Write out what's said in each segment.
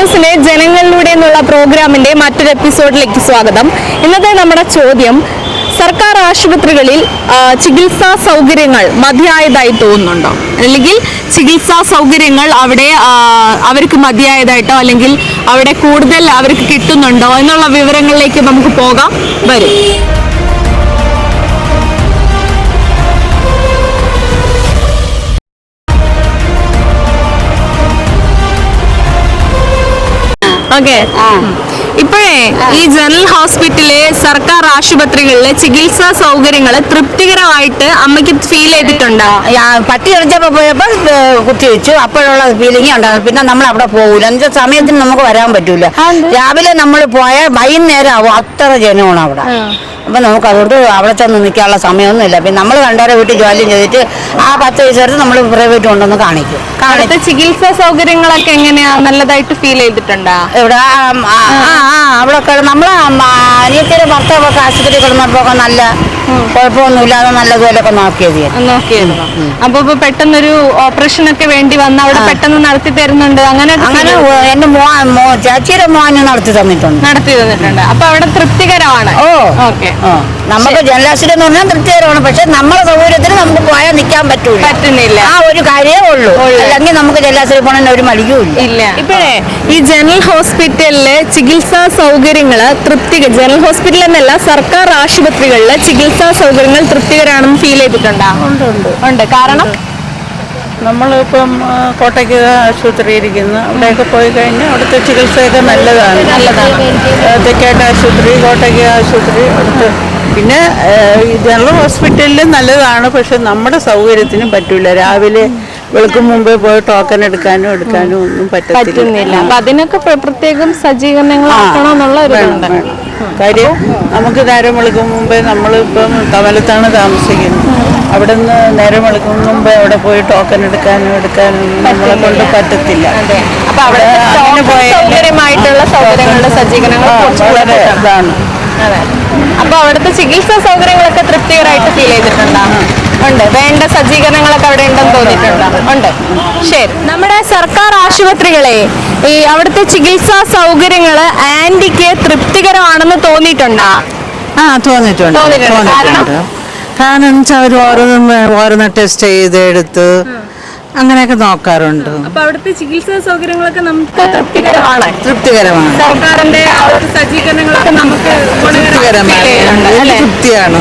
ന്യൂസിലെ ജനങ്ങളിലൂടെ എന്നുള്ള പ്രോഗ്രാമിന്റെ മറ്റൊരു എപ്പിസോഡിലേക്ക് സ്വാഗതം. ഇന്നത്തെ നമ്മുടെ ചോദ്യം സർക്കാർ ആശുപത്രികളിൽ ചികിത്സാ സൗകര്യങ്ങൾ മതിയായതായി തോന്നുന്നുണ്ടോ? അല്ലെങ്കിൽ ചികിത്സാ സൗകര്യങ്ങൾ അവിടെ അവർക്ക് മതിയായതായിട്ടോ അല്ലെങ്കിൽ അവിടെ കൂടുതൽ അവർക്ക് കിട്ടുന്നുണ്ടോ എന്നുള്ള വിവരങ്ങളിലേക്ക് നമുക്ക് പോകാം. വരും. ഓക്കെ. ഇപ്പോഴേ ഈ ജനറൽ ഹോസ്പിറ്റലിലെ സർക്കാർ ആശുപത്രികളിലെ ചികിത്സാ സൗകര്യങ്ങൾ തൃപ്തികരമായിട്ട് അമ്മയ്ക്ക് ഫീൽ ചെയ്തിട്ടുണ്ടോ? പട്ടി ഇറച്ചപ്പോ പോയപ്പോ ഏർ കുത്തി വെച്ചു. അപ്പോഴുള്ള ഫീലിംഗ് ഉണ്ടാകും പിന്നെ നമ്മൾ അവിടെ പോകൂല. എന്നുവെച്ചാൽ സമയത്തിന് നമുക്ക് വരാൻ പറ്റൂല. രാവിലെ നമ്മൾ പോയാൽ വൈകുന്നേരം ആവും. അത്ര ജനമാണ് അവിടെ. അപ്പൊ നമുക്ക് അതുകൊണ്ട് അവിടെ ചെന്ന് നിൽക്കാനുള്ള സമയമൊന്നുമില്ല പിന്നെ നമ്മൾ കണ്ടവരെ വീട്ടിൽ ജോലി ചെയ്തിട്ട് ആ പത്ത് വയസ്സ് വരെ നമ്മൾ പ്രൈവറ്റ് കൊണ്ടൊന്ന് കാണിക്കും. അവിടുത്തെ ചികിത്സാ സൗകര്യങ്ങളൊക്കെ എങ്ങനെയാ? നല്ലതായിട്ട് ഫീൽ ചെയ്തിട്ടുണ്ടോ? ഇവിടെ ആ അവിടെ നമ്മൾ നമ്മളെ അനിയത്തിയുടെ ഭർത്താവൊക്കെ ആശുപത്രി കിടന്നപ്പോൾ നല്ല കുഴപ്പമൊന്നുമില്ലാതെ നല്ലതുപോലൊക്കെ നോക്കിയത് അപ്പൊ ഇപ്പൊ പെട്ടെന്നൊരു ഓപ്പറേഷൻ ഒക്കെ വേണ്ടി വന്ന് അവിടെ പെട്ടെന്ന് നടത്തി തരുന്നുണ്ട്. അങ്ങനെ അങ്ങനെ എന്റെ മോ മോ ചേച്ചിയുടെ മോനെ നടത്തി തന്നിട്ടുണ്ട്. നടത്തി തന്നിട്ടുണ്ട്. അപ്പൊ അവിടെ തൃപ്തികരമാണ്. ഓ. ഓക്കെ. നമുക്ക് ജലാശയം എന്ന് പറഞ്ഞാൽ തൃപ്തികരമാണ്. പക്ഷെ നമ്മളെ സൗകര്യത്തിന് പോയാൽ പറ്റൂല. പറ്റുന്നില്ല. ആ ഒരു കാര്യമേ ഉള്ളൂ. അല്ലെങ്കിൽ നമുക്ക് ജലാശയം പോണ ഒരു മടിയുമില്ല ഇല്ല. ഇപ്പോഴേ ഈ ജനറൽ ഹോസ്പിറ്റലിലെ ചികിത്സാ സൗകര്യങ്ങൾ തൃപ്തിക ജനറൽ ഹോസ്പിറ്റൽ എന്നല്ല സർക്കാർ ആശുപത്രികളിലെ ചികിത്സാ സൗകര്യങ്ങൾ തൃപ്തികരാണെന്ന് ഫീൽ ചെയ്തിട്ടുണ്ടോ? ഉണ്ട് കാരണം? നമ്മളിപ്പം കോട്ടയ്ക്ക് ആശുപത്രി ഇരിക്കുന്നു. അവിടെയൊക്കെ പോയി കഴിഞ്ഞാൽ അവിടുത്തെ ചികിത്സയൊക്കെ നല്ലതാണ്. നല്ലതാണ്. തെക്കേട്ട ആശുപത്രി കോട്ടയ്ക്ക് ആശുപത്രി അവിടുത്തെ പിന്നെ ജനറൽ ഹോസ്പിറ്റലിൽ നല്ലതാണ് പക്ഷെ നമ്മുടെ സൗകര്യത്തിനും പറ്റൂല. രാവിലെ വെളുക്കും മുമ്പേ പോയി ടോക്കൺ എടുക്കാനും എടുക്കാനും ഒന്നും പറ്റുന്നില്ല. പറ്റത്തില്ല അപ്പൊ അതിനൊക്കെ പ്ര- പ്രത്യേകം സജ്ജീകരണങ്ങൾ ഒരു. കാര്യം നമുക്ക് നേരം വെളുക്കും മുമ്പേ നമ്മളിപ്പം കമലത്താണ് താമസിക്കുന്നത്. അവിടെ നിന്ന് നേരം വെളുക്കും മുമ്പേ അവിടെ പോയി ടോക്കൺ എടുക്കാനും എടുക്കാനും നമ്മളെ കൊണ്ട് പറ്റത്തില്ല. അപ്പൊ അവിടെ സൗകര്യമായിട്ടുള്ള സൗകര്യങ്ങളുടെ സജ്ജീകരണങ്ങൾ വളരെ ഇതാണ്. അതെ. അപ്പൊ അവിടുത്തെ ചികിത്സാ സൗകര്യങ്ങളൊക്കെ തൃപ്തികരമായിട്ട് ഫീൽ ചെയ്തിട്ടുണ്ടോ? ഉണ്ട്. വേണ്ട സജ്ജീകരണങ്ങളൊക്കെ അവിടെ ഉണ്ടെന്ന് തോന്നിയിട്ടുണ്ടോ? ഉണ്ട്. ശരി. നമ്മുടെ സർക്കാർ ആശുപത്രികളെ ഈ അവിടുത്തെ ചികിത്സാ സൗകര്യങ്ങൾ ആന്റിക്ക് തൃപ്തികരമാണെന്ന് തോന്നിയിട്ടുണ്ടോ? ആ തോന്നിയിട്ടുണ്ട്. തോന്നിയിട്ടുണ്ട്. തോന്നിയിട്ടുണ്ട്. കാരണം വെച്ചാൽ അവർ ഓരോന്നും ഓരോന്ന് ടെസ്റ്റ് ചെയ്ത് എടുത്ത് അങ്ങനെയൊക്കെ നോക്കാറുണ്ട്. അപ്പൊ അവിടുത്തെ ചികിത്സാ സൗകര്യങ്ങളൊക്കെ നമുക്ക് തൃപ്തികരമാണ്. തൃപ്തികരമാണ്. സർക്കാരിന്റെ അവിടുത്തെ സജ്ജീകരണങ്ങളൊക്കെ നമുക്ക് തൃപ്തികരമാണ്. തൃപ്തിയാണ്.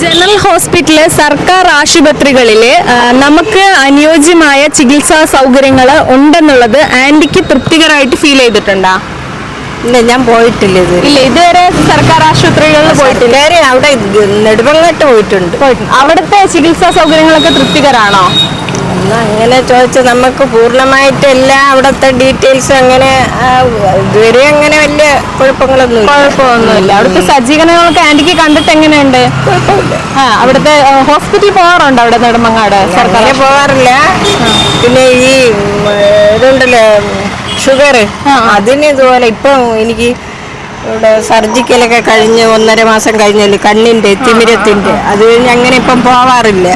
ജനറൽ ഹോസ്പിറ്റൽ സർക്കാർ ആശുപത്രികളിൽ ആ, നമുക്ക് അനുയോജ്യമായ ചികിത്സാ സൗകര്യങ്ങൾ ഉണ്ടെന്നുള്ളത് ആന്റിക്ക് തൃപ്തികരമായിട്ട് ഫീൽ ചെയ്തിട്ടുണ്ടോ? ഇല്ല ഞാൻ പോയിട്ടില്ല ഇത് ഇല്ല ഇതുവരെ സർക്കാർ ആശുപത്രികളിൽ പോയിട്ടില്ല. വേറെ അവിടെ നെടുവങ്ങാട്ട് പോയിട്ടുണ്ട്. അവിടുത്തെ ചികിത്സാ സൗകര്യങ്ങളൊക്കെ തൃപ്തികരാണോ? എന്നാ അങ്ങനെ ചോദിച്ചാൽ നമുക്ക് പൂർണമായിട്ട് എല്ലാ അവിടുത്തെ ഡീറ്റെയിൽസ് അങ്ങനെ ഇതുവരെ അങ്ങനെ വലിയ കുഴപ്പങ്ങളൊന്നും കുഴപ്പമൊന്നുമില്ല അവിടുത്തെ സജ്ജീകരണങ്ങളൊക്കെ ആന്റിക്ക് കണ്ടിട്ട് എങ്ങനെയുണ്ട് ആ അവിടുത്തെ ഹോസ്പിറ്റലിൽ പോകാറുണ്ടോ അവിടെ നെടുമങ്ങാട് സർക്കാർ? പോകാറില്ല. പിന്നെ ഈ ഇതുണ്ടല്ലോ ഷുഗർ അതിന് ഇതുപോലെ ഇപ്പം എനിക്ക് ഇവിടെ സർജിക്കലൊക്കെ കഴിഞ്ഞ് ഒന്നര മാസം കഴിഞ്ഞല്ലേ കണ്ണിന്റെ തിമിരത്തിന്റെ അത് കഴിഞ്ഞ് അങ്ങനെ ഇപ്പം പോവാറില്ല.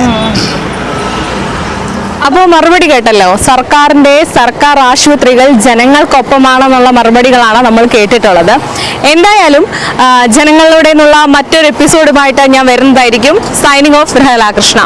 അപ്പോൾ മറുപടി കേട്ടല്ലോ സർക്കാരിന്റെ സർക്കാർ ആശുപത്രികൾ ജനങ്ങൾക്കൊപ്പമാണെന്നുള്ള മറുപടികളാണ് നമ്മൾ കേട്ടിട്ടുള്ളത്. എന്തായാലും ജനങ്ങളുടെ നിന്നുള്ള മറ്റൊരു എപ്പിസോഡുമായിട്ട് ഞാൻ വരുന്നതായിരിക്കും. Signing off Krishna.